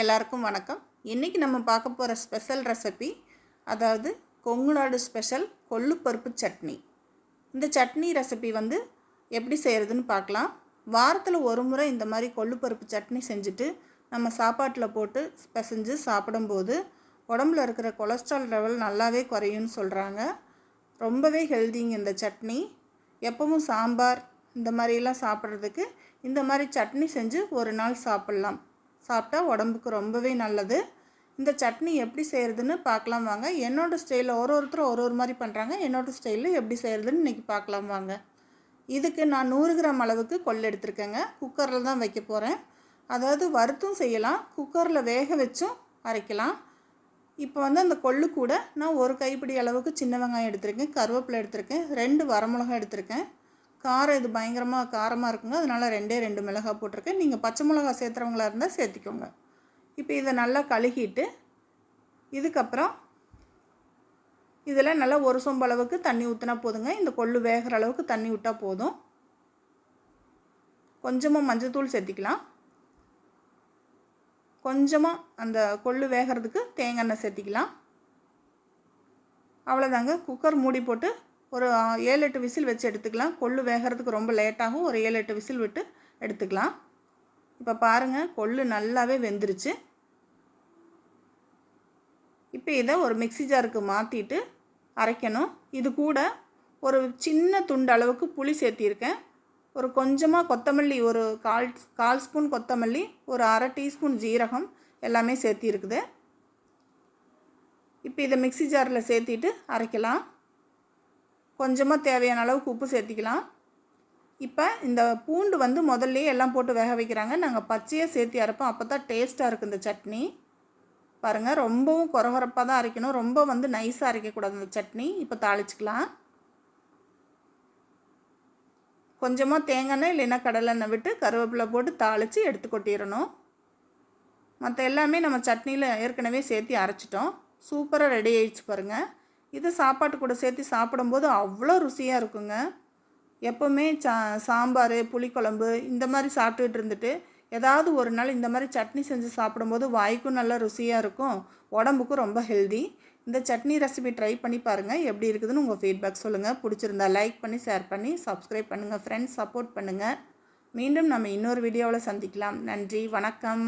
எல்லாருக்கும் வணக்கம். இன்றைக்கி நம்ம பார்க்க போகிற ஸ்பெஷல் ரெசிபி அதாவது கொங்கு நாடு ஸ்பெஷல் கொள்ளுப்பருப்பு சட்னி. இந்த சட்னி ரெசிபி வந்து எப்படி செய்கிறதுன்னு பார்க்கலாம். வாரத்தில் ஒரு முறை இந்த மாதிரி கொள்ளுப்பருப்பு சட்னி செஞ்சுட்டு நம்ம சாப்பாட்டில் போட்டு பிசைஞ்சு சாப்பிடும்போது உடம்புல இருக்கிற கொலஸ்ட்ரால் லெவல் நல்லாவே குறையும்னு சொல்கிறாங்க ரொம்பவே ஹெல்திங்க இந்த சட்னி. எப்பவும் சாம்பார் இந்த மாதிரிலாம் சாப்பிட்றதுக்கு இந்த மாதிரி சட்னி செஞ்சு ஒரு நாள் சாப்பிட்லாம். சாப்பிட்டா உடம்புக்கு ரொம்பவே நல்லது. இந்த சட்னி எப்படி செய்கிறதுன்னு பார்க்கலாம் வாங்க. என்னோடய ஸ்டைலில் ஒரு ஒருத்தரும் ஒரு ஒரு மாதிரி பண்ணுறாங்க என்னோடய ஸ்டைலில் எப்படி செய்கிறதுன்னு இன்றைக்கி பார்க்கலாம் வாங்க. இதுக்கு நான் நூறு கிராம் அளவுக்கு கொள் எடுத்திருக்கேங்க. குக்கரில் தான் வைக்க போகிறேன் அதாவது வறுத்தும் செய்யலாம். குக்கரில் வேக வச்சும் அரைக்கலாம். இப்போ வந்து அந்த கொள்ளு கூட நான் ஒரு கைப்பிடி அளவுக்கு சின்ன வெங்காயம் எடுத்திருக்கேன். கருவேப்பிலை எடுத்திருக்கேன். ரெண்டு வரமிளகாய் எடுத்திருக்கேன். காரம் இது பயங்கரமாக காரமாக இருக்குங்க. அதனால் ரெண்டே ரெண்டு மிளகா போட்டிருக்கேன். நீங்கள் பச்சை மிளகா சேர்த்துறவங்களா இருந்தால் சேர்த்திக்கோங்க. இப்போ இதை நல்லா கழுகிட்டு இதுக்கப்புறம் இதில் நல்லா ஒரு சொம்பு அளவுக்கு தண்ணி ஊற்றினா போதுங்க. இந்த கொள்ளு வேகிற அளவுக்கு தண்ணி விட்டால் போதும். கொஞ்சமாக மஞ்சத்தூள் சேர்த்திக்கலாம். கொஞ்சமாக அந்த கொள்ளு வேகிறதுக்கு தேங்காய் எண்ணெய் சேர்த்திக்கலாம். அவ்வளோதாங்க குக்கர் மூடி போட்டு ஒரு ஏழு எட்டு விசில் வச்சு எடுத்துக்கலாம். கொள்ளு வேகிறதுக்கு ரொம்ப லேட்டாகும். ஒரு ஏழு எட்டு விசில் விட்டு எடுத்துக்கலாம். இப்போ பாருங்கள் கொள்ளு நல்லாவே வெந்துருச்சு. இப்போ இதை ஒரு மிக்சி ஜாருக்கு மாற்றிட்டு அரைக்கணும். இது கூட ஒரு சின்ன துண்டு அளவுக்கு புளி சேர்த்திருக்கேன். ஒரு கொஞ்சமாக கொத்தமல்லி ஒரு கால் கால் ஸ்பூன் கொத்தமல்லி ஒரு அரை டீஸ்பூன் ஜீரகம் எல்லாமே சேர்த்திருக்குது. இப்போ இதை மிக்சி ஜாரில் சேர்த்திட்டு அரைக்கலாம். கொஞ்சமாக தேவையான அளவுக்கு உப்பு சேர்த்திக்கலாம். இப்போ இந்த பூண்டு வந்து முதல்லையே எல்லாம் போட்டு வேக வைக்கிறாங்க. நாங்கள் பச்சையாக சேர்த்தி அரைப்போம். அப்போ தான் டேஸ்ட்டாக இருக்குது இந்த சட்னி. பாருங்கள் ரொம்பவும் குறகுறப்பாக தான் அரைக்கணும். ரொம்ப வந்து நைஸாக அரைக்கக்கூடாது இந்த சட்னி. இப்போ தாளிச்சிக்கலாம். கொஞ்சமாக தேங்காய் இல்லைன்னா கடலெண்ணெய் விட்டு கருவேப்பிலை போட்டு தாளித்து எடுத்து கொட்டிடணும். மற்ற எல்லாமே நம்ம சட்னியில் ஏற்கனவே சேர்த்து அரைச்சிட்டோம். சூப்பராக ரெடி ஆயிடுச்சு பாருங்கள் இது சாப்பாட்டு கூட சேர்த்து சாப்பிடும்போது அவ்வளோ ருசியாக இருக்குங்க. எப்போவுமே சா சாம்பார் புளிக்குழம்பு இந்த மாதிரி சாப்பிட்டுட்டு இருந்துட்டு ஏதாவது ஒரு நாள் இந்த மாதிரி சட்னி செஞ்சு சாப்பிடும்போது வாய்க்கும் நல்லா ருசியாக இருக்கும். உடம்புக்கும் ரொம்ப ஹெல்தி. இந்த சட்னி ரெசிபி ட்ரை பண்ணி பாருங்கள் எப்படி இருக்குதுன்னு உங்கள் ஃபீட்பேக் சொல்லுங்கள் பிடிச்சிருந்தா லைக் பண்ணி ஷேர் பண்ணி சப்ஸ்கிரைப் பண்ணுங்கள் ஃப்ரெண்ட்ஸ் சப்போர்ட் பண்ணுங்கள் மீண்டும் நம்ம இன்னொரு வீடியோவில் சந்திக்கலாம். நன்றி. வணக்கம்.